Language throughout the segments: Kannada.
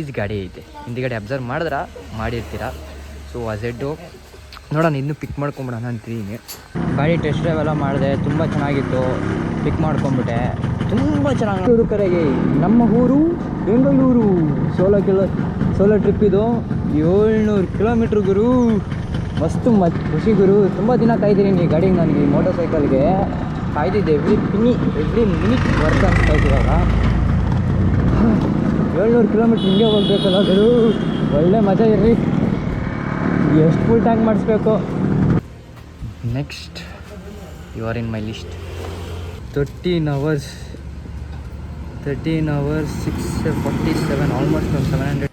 ಈಸ್ ಗಾಡಿ ಐತೆ. ಹಿಂದಿಗಡೆ ಅಬ್ಸರ್ವ್ ಮಾಡಿದ್ರೆ? ಮಾಡಿರ್ತೀರ? ಸೊ ಆ ಝೆಡ್ಡು ನೋಡೋಣ, ಇನ್ನೂ ಪಿಕ್ ಮಾಡ್ಕೊಂಬಿಡೋಣ ಅಂತೀನಿ ಗಾಡಿ ಟೆಸ್ಟ್ ಡ್ರೈವ್ ಎಲ್ಲ ಮಾಡಿದೆ, ತುಂಬ ಚೆನ್ನಾಗಿತ್ತು. ಪಿಕ್ ಮಾಡ್ಕೊಂಬಿಟ್ಟೆ. ತುಂಬ ಚೆನ್ನಾಗಿ ಊರು ಕರೆಗೆ, ನಮ್ಮ ಊರು Bengaluru. Solo kilo solo trip ಇದು. ಏಳ್ನೂರು ಕಿಲೋಮೀಟ್ರ್ ಗುರು. ಮಸ್ತು ಮತ್ ಖುಷಿ ಗುರು. ತುಂಬ ದಿನ ಕಾಯ್ದಿದ್ದೀನಿ ಗಾಡಿಗೆ ನನಗೆ ಮೋಟರ್ ಸೈಕಲ್ಗೆ ಕಾಯ್ದಿದ್ದೆ every penny every minute work ಅಂತ ಏಳ್ನೂರು ಕಿಲೋಮೀಟ್ರ್ ಹಿಂಗೆ ಹೋಗ್ಬೇಕಲ್ಲ ಅದು ಒಳ್ಳೆ ಮಜಾ ಇರ್ರಿ. ಎಷ್ಟು ಫುಲ್ ಟ್ಯಾಂಕ್ ಮಾಡಿಸ್ಬೇಕು? Next you are in my list thirteen hours thirteen hours six forty seven almost ಒಂದು ಸೆವೆನ್ ಹಂಡ್ರೆಡ್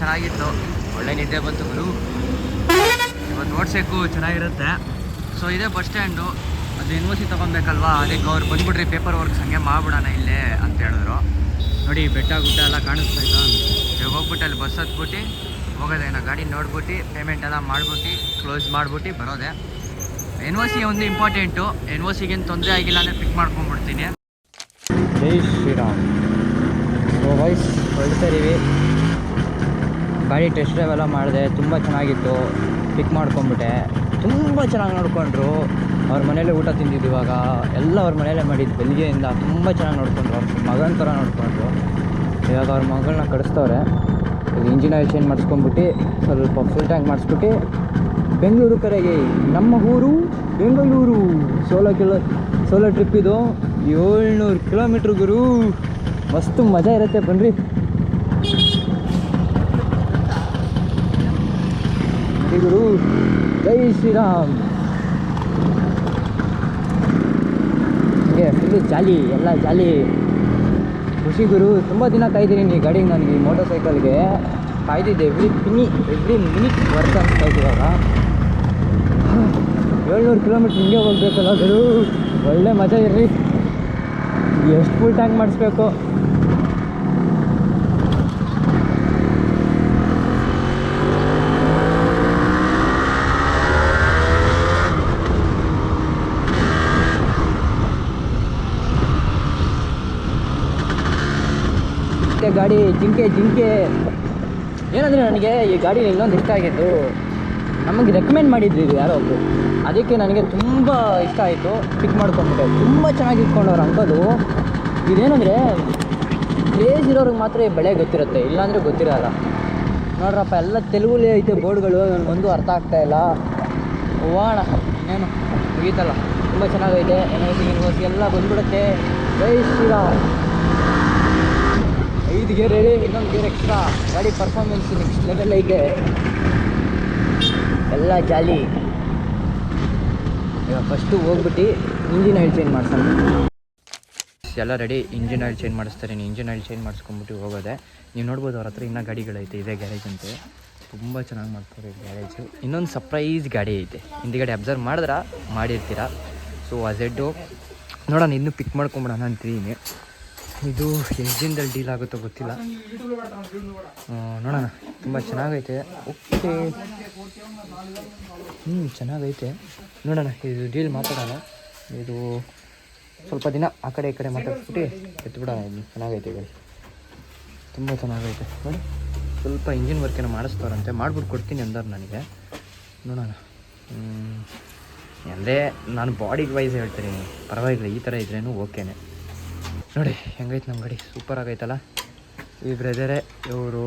ಚೆನ್ನಾಗಿತ್ತು. ಒಳ್ಳೆ ನಿದ್ದೆ ಬಂತು ಗುರು. ಇವತ್ತು ಓಡಿಸೋಕ್ಕೂ ಚೆನ್ನಾಗಿರುತ್ತೆ. ಸೊ ಇದೇ ಬಸ್ ಸ್ಟ್ಯಾಂಡು ಅದು ಯೂನಿವರ್ಸಿಟಿ ತೊಗೊಬೇಕಲ್ವಾ? ಅದಕ್ಕೆ ಅವ್ರು ಬಂದ್ಬಿಡ್ರಿ ಪೇಪರ್ ವರ್ಕ್ ಹಂಗೆ ಮಾಡ್ಬಿಡೋಣ ಇಲ್ಲೇ ಅಂತ ಹೇಳಿದ್ರು. ನೋಡಿ, ಬೆಟ್ಟ ಗುಡ್ಡ ಎಲ್ಲ ಕಾಣಿಸ್ತಾ ಇಲ್ಲ ಇವಾಗ ಹೋಗ್ಬಿಟ್ಟು ಅಲ್ಲಿ ಬಸ್ ಹತ್ಬಿಟ್ಟು, ಹೋಗೋದೆ ನಾ ಗಾಡಿ ನೋಡ್ಬಿಟ್ಟು ಪೇಮೆಂಟ್ ಎಲ್ಲ ಮಾಡ್ಬಿಟ್ಟು ಕ್ಲೋಸ್ ಮಾಡ್ಬಿಟ್ಟು ಬರೋದೆ. ಎನ್ ಒ ಸಿ ಒಂದು ಇಂಪಾರ್ಟೆಂಟು ಎನ್ ಒ ಸಿಗೇನು ತೊಂದರೆ ಆಗಿಲ್ಲ ಅಂದರೆ ಪಿಕ್ ಮಾಡ್ಕೊಂಡ್ಬಿಡ್ತೀನಿ. ಜೈ ಶ್ರೀರಾಮ್. ಸೊ ವಾಯ್ಸ್ ಹೊರಡ್ತಾ ಇದೀವಿ. ಗಾಡಿ ಟೆಸ್ಟ್ ಡ್ರೈವ್ ಎಲ್ಲ ಮಾಡಿದೆ, ತುಂಬ ಚೆನ್ನಾಗಿತ್ತು. ಪಿಕ್ ಮಾಡ್ಕೊಂಬಿಟ್ಟೆ ತುಂಬ ಚೆನ್ನಾಗಿ ನೋಡಿಕೊಂಡ್ರು. ಅವ್ರ ಮನೇಲೆ ಊಟ ತಿಂದಿದ್ದು ಇವಾಗ. ಎಲ್ಲ ಅವ್ರ ಮನೇಲೆ ಮಾಡಿದ್ದು ಬೆಳಿಗ್ಗೆಯಿಂದ ತುಂಬ ಚೆನ್ನಾಗಿ ನೋಡ್ಕೊಂಡ್ರು ಅವ್ರ ಮಗನ ಥರ ನೋಡ್ಕೊಂಡ್ರು. ಇವಾಗ ಅವ್ರ ಮಗಳನ್ನ ಕಳಿಸ್ತವ್ರೆ ಈಗ ಇಂಜಿನ್ ಆಯಿಲ್ ಚೇಂಜ್ ಮಾಡಿಸ್ಕೊಂಬಿಟ್ಟು ಸ್ವಲ್ಪ ಫುಲ್ ಟ್ಯಾಂಕ್ ಮಾಡಿಸ್ಬಿಟ್ಟು, ಬೆಂಗಳೂರು ಕರೆಗೆ ನಮ್ಮ ಊರು Bengaluru. Solo kilo, solo trip ಇದು. ಏಳ್ನೂರು ಕಿಲೋಮೀಟ್ರ್ ಗುರು. ಮಸ್ತು ಮಜಾ ಇರುತ್ತೆ, ಬನ್ರಿ. ಶ್ರೀ ಗುರು, ಜೈ ಶ್ರೀರಾಮ್. ಹೀಗೆ ಜಾಲಿ, ಎಲ್ಲ ಜಾಲಿ. ಖುಷಿ ಗುರು, ತುಂಬ ದಿನ ಕಾಯ್ದಿದ್ದೀನಿ ನೀ ಗಾಡಿಗೆ ನನಗೆ ಈ ಮೋಟರ್ ಸೈಕಲ್ಗೆ ಕಾಯ್ದಿದ್ದೆ every penny every minute work ಅಂತ ಇವಾಗ ಏಳ್ನೂರು ಕಿಲೋಮೀಟ್ರ್ ಹಿಂಗೆ ಹೋಗ್ಬೇಕಲ್ಲ ಗುರು. ಒಳ್ಳೆ ಮಜಾ ಇರ್ರಿ ಎಷ್ಟು ಫುಲ್ ಟ್ಯಾಂಕ್ ಮಾಡಿಸ್ಬೇಕು? ಗಾಡಿ ಜಿಂಕೆ ಜಿಂಕೆ. ಏನಂದರೆ ನನಗೆ ಈ ಗಾಡಿ ಇನ್ನೊಂದು ಇಷ್ಟ ಆಗಿದ್ದು, ನಮಗೆ ರೆಕಮೆಂಡ್ ಮಾಡಿದ್ರು ಇದು ಯಾರೋ ಒಬ್ಬರು ಅದಕ್ಕೆ ನನಗೆ ತುಂಬ ಇಷ್ಟ ಆಯಿತು ಪಿಕ್ ಮಾಡ್ಕೊಂಡ್ಬಿಟ್ಟೆ. ತುಂಬ ಚೆನ್ನಾಗಿ ಇಟ್ಕೊಂಡವ್ರು ಅಂಕಲು ಇದೇನಂದರೆ ಕ್ರೇಜ್ ಇರೋರಿಗೆ ಮಾತ್ರ ಈ ಬೆಳೆ ಗೊತ್ತಿರುತ್ತೆ, ಇಲ್ಲಾಂದರೆ ಗೊತ್ತಿರಲ್ಲ. ನೋಡ್ರಪ್ಪ, ಎಲ್ಲ ತೆಲುಗುಲಿ ಐತೆ ಬೋರ್ಡ್ಗಳು ನನಗೊಂದು ಅರ್ಥ ಆಗ್ತಾ ಇಲ್ಲ. ಹೋಗೋಣ ಏನು ಮುಗೀತಲ್ಲ. ತುಂಬ ಚೆನ್ನಾಗೈತೆ ಯೂನಿವರ್ಸಿಟಿ ಯೂನಿವರ್ಸಿಟಿ ಎಲ್ಲ ಬಂದ್ಬಿಡುತ್ತೆ. ಜೈ ಐದು ಗೇರ್ ಹೇಳಿ, ಇನ್ನೊಂದು ಗೇರ್ ಎಕ್ಸ್ಟ್ರಾ ಗಾಡಿ ಪರ್ಫಾರ್ಮೆನ್ಸ್ ನೆಕ್ಸ್ಟ್ ಲೆವೆಲ್ ಐತೆ. ಎಲ್ಲ ಜಾಲಿ. ಈಗ ಫಸ್ಟು ಹೋಗ್ಬಿಟ್ಟು ಇಂಜಿನ್ ಆಯಿಲ್ ಚೇಂಜ್ ಮಾಡ್ಸೋಣ. ಎಲ್ಲ ರೆಡಿ ಇಂಜಿನ್ ಆಯಿಲ್ ಚೇಂಜ್ ಮಾಡಿಸ್ತಾರೆ. ಇಂಜಿನ್ ಆಯಿಲ್ ಚೇಂಜ್ ಮಾಡಿಸ್ಕೊಂಬಿಟ್ಟು ಹೋಗೋದೆ. ನೀವು ನೋಡ್ಬೋದು ಅವ್ರ ಹತ್ರ ಇನ್ನೂ ಗಾಡಿಗಳೈತೆ, ಇದೇ ಗ್ಯಾರೇಜ್ ಅಂತೆ. ತುಂಬ ಚೆನ್ನಾಗಿ ಮಾಡ್ತಾರೆ ಗ್ಯಾರೇಜು ಇನ್ನೊಂದು ಸರ್ಪ್ರೈಸ್ ಗಾಡಿ ಐತೆ. ಹಿಂದಿಗಡೆ ಅಬ್ಸರ್ವ್ ಮಾಡಿದ್ರೆ? ಮಾಡಿರ್ತೀರ? ಸೊ ಆ ಝೆಡ್ಡು ನೋಡೋಣ, ಇನ್ನೂ ಪಿಕ್ ಮಾಡ್ಕೊಂಬಿಡೋಣ ಅಂತೀನಿ ಇದು ಎಷ್ಟು ದಿನದಲ್ಲಿ ಡೀಲ್ ಆಗುತ್ತೋ ಗೊತ್ತಿಲ್ಲ. ನೋಡೋಣ. ತುಂಬ ಚೆನ್ನಾಗೈತೆ. ಓಕೆ. ಹ್ಞೂ ಚೆನ್ನಾಗೈತೆ. ನೋಡೋಣ, ಇದು ಡೀಲ್ ಮಾತಾಡೋಣ. ಇದು ಸ್ವಲ್ಪ ದಿನ ಆ ಕಡೆ ಈ ಕಡೆ ಮಾತಾಡ್ಬಿಟ್ಟು ಎತ್ಬಿಡೋಣ. ಇದು ಚೆನ್ನಾಗೈತೆ ಗಾಡಿ. ತುಂಬ ಚೆನ್ನಾಗೈತೆ. ನೋಡಿ, ಸ್ವಲ್ಪ ಇಂಜಿನ್ ವರ್ಕ್ ಏನೋ ಮಾಡಿಸ್ತಾರಂತೆ ಮಾಡ್ಬಿಟ್ಟು ಕೊಡ್ತೀನಿ ಅಂದರು ನನಗೆ. ನೋಡೋಣ. ಅಂದರೆ ನಾನು ಬಾಡಿಗೆ ವೈಸ್ ಹೇಳ್ತೀನಿ. ಪರವಾಗಿಲ್ಲ, ಈ ಥರ ಇದ್ರೇನು ಓಕೆನೆ ನೋಡಿ, ಹೆಂಗೈತೆ ನಮ್ಮ ಗಾಡಿ? ಸೂಪರ್ ಆಗೈತಲ್ಲ? ಈ ಬ್ರದರೇ ಇವರು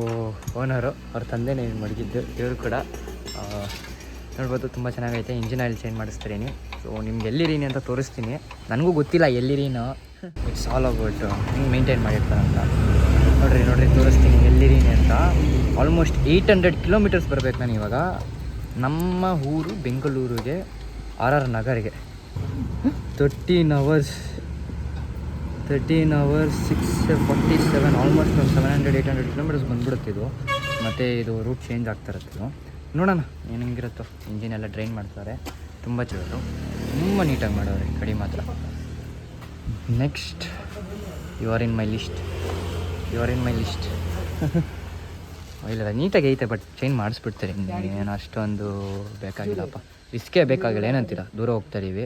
ಓನರು ಅವ್ರ ತಂದೆನೇ ಏನು ಮಡಗಿದ್ದು, ಇವರು ಕೂಡ ನೋಡ್ಬೋದು ತುಂಬ ಚೆನ್ನಾಗೈತೆ. ಇಂಜಿನ್ ಆಯಿಲ್ ಚೇಂಜ್ ಮಾಡಿಸ್ತೀನಿ ಸೊ ನಿಮ್ಗೆ ಎಲ್ಲಿರೀನಿ ಅಂತ ತೋರಿಸ್ತೀನಿ. ನನಗೂ ಗೊತ್ತಿಲ್ಲ ಎಲ್ಲಿರೀನೋ. ಇಟ್ಸ್ ಆಲ್ ಅಬೌಟ್ ಹಿಂಗೆ ಮೇಂಟೈನ್ ಮಾಡಿರ್ತಾರಂತ. ನೋಡ್ರಿ ನೋಡ್ರಿ, ತೋರಿಸ್ತೀನಿ ಎಲ್ಲಿರೀನಿ ಅಂತ. ಆಲ್ಮೋಸ್ಟ್ ಏಯ್ಟ್ ಹಂಡ್ರೆಡ್ ಕಿಲೋಮೀಟರ್ಸ್ ಬರಬೇಕು ನಾನು ಇವಾಗ. ನಮ್ಮ ಊರು ಬೆಂಗಳೂರಿಗೆ, R R ನಗರಿಗೆ. Thirteen hours thirteen hours six forty seven almost ಒಂದು seven hundred eight hundred kilometres ಬಂದ್ಬಿಡುತ್ತೆ ಇದು. ಮತ್ತು ಇದು ರೂಟ್ ಚೇಂಜ್ ಆಗ್ತಾ ಇರುತ್ತೆ ಇದು. ನೋಡೋಣ ಏನು ಇಂಜಿನ್ ಎಲ್ಲ ಡ್ರೈನ್ ಮಾಡ್ತಾರೆ. ತುಂಬ ಚಲೋ ತುಂಬ ನೀಟಾಗಿ ಮಾಡೋರೆ ಕಡಿ ಮಾತ್ರ. Next you are in my list you are in my list ಇಲ್ಲ, ನೀಟಾಗಿ ಐತೆ ಬಟ್ ಚೇಂಜ್ ಮಾಡಿಸ್ಬಿಡ್ತಾರೆ. ಏನು ಅಷ್ಟೊಂದು ಬೇಕಾಗಿಲ್ಲಪ್ಪ. ರಿಸ್ಕೇ ಬೇಕಾಗಿಲ್ಲ. ಏನಂತೀರ? ದೂರ ಹೋಗ್ತಾ ಇದೀವಿ